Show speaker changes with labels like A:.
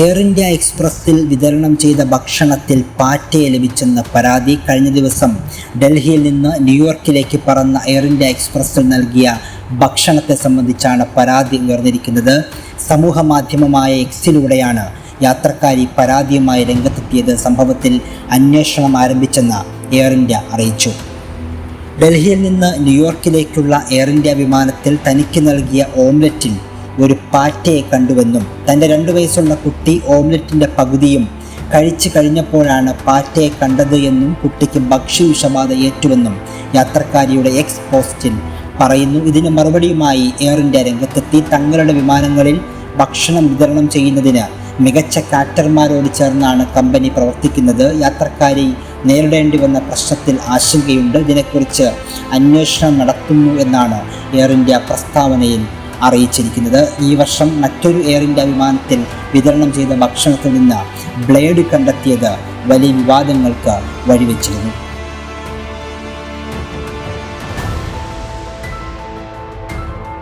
A: Air India എക്സ്പ്രസിൽ വിതരണം ചെയ്ത ഭക്ഷണത്തിൽ പാറ്റയെ ലഭിച്ചെന്ന പരാതി കഴിഞ്ഞ ദിവസം ഡൽഹിയിൽ നിന്ന് ന്യൂയോർക്കിലേക്ക് പറന്ന എയർ ഇന്ത്യ എക്സ്പ്രസിൽ നൽകിയ ഭക്ഷണത്തെ സംബന്ധിച്ചാണ് പരാതി ഉയർന്നിരിക്കുന്നത്. സമൂഹ മാധ്യമമായ എക്സിലൂടെയാണ് യാത്രക്കാരി പരാതിയുമായി രംഗത്തെത്തിയത്. സംഭവത്തിൽ അന്വേഷണം ആരംഭിച്ചെന്ന് എയർ ഇന്ത്യ അറിയിച്ചു. ഡൽഹിയിൽ നിന്ന് ന്യൂയോർക്കിലേക്കുള്ള എയർ ഇന്ത്യ വിമാനത്തിൽ തനിക്ക് നൽകിയ ഓംലറ്റിൽ ഒരു പാറ്റയെ കണ്ടുവെന്നും തന്റെ രണ്ടു വയസ്സുള്ള കുട്ടി ഓംലറ്റിന്റെ പകുതിയും കഴിച്ചു കഴിഞ്ഞപ്പോഴാണ് പാറ്റയെ കണ്ടത് എന്നും കുട്ടിക്ക് ഭക്ഷ്യവിഷബാധ ഏറ്റുവെന്നും യാത്രക്കാരിയുടെ എക്സ് പോസ്റ്റിൽ പറയുന്നു. ഇതിന് മറുപടിയുമായി എയർ ഇന്ത്യ രംഗത്തെത്തി. തങ്ങളുടെ വിമാനങ്ങളിൽ ഭക്ഷണം വിതരണം ചെയ്യുന്നതിന് മികച്ച കാറ്റർമാരോട് ചേർന്നാണ് കമ്പനി പ്രവർത്തിക്കുന്നത്. യാത്രക്കാരി നേരിടേണ്ടി വന്ന പ്രശ്നത്തിൽ ആശങ്കയുണ്ട്. ഇതിനെക്കുറിച്ച് അന്വേഷണം നടത്തുന്നു എന്നാണ് എയർ ഇന്ത്യ പ്രസ്താവനയിൽ അറിയിച്ചിരിക്കുന്നത്. ഈ വർഷം മറ്റൊരു എയർ ഇന്ത്യ വിമാനത്തിൽ വിതരണം ചെയ്ത ഭക്ഷണത്തിൽ നിന്ന് ബ്ലേഡ് കണ്ടെത്തിയത് വലിയ വിവാദങ്ങൾക്ക് വഴിവെച്ചിരുന്നു.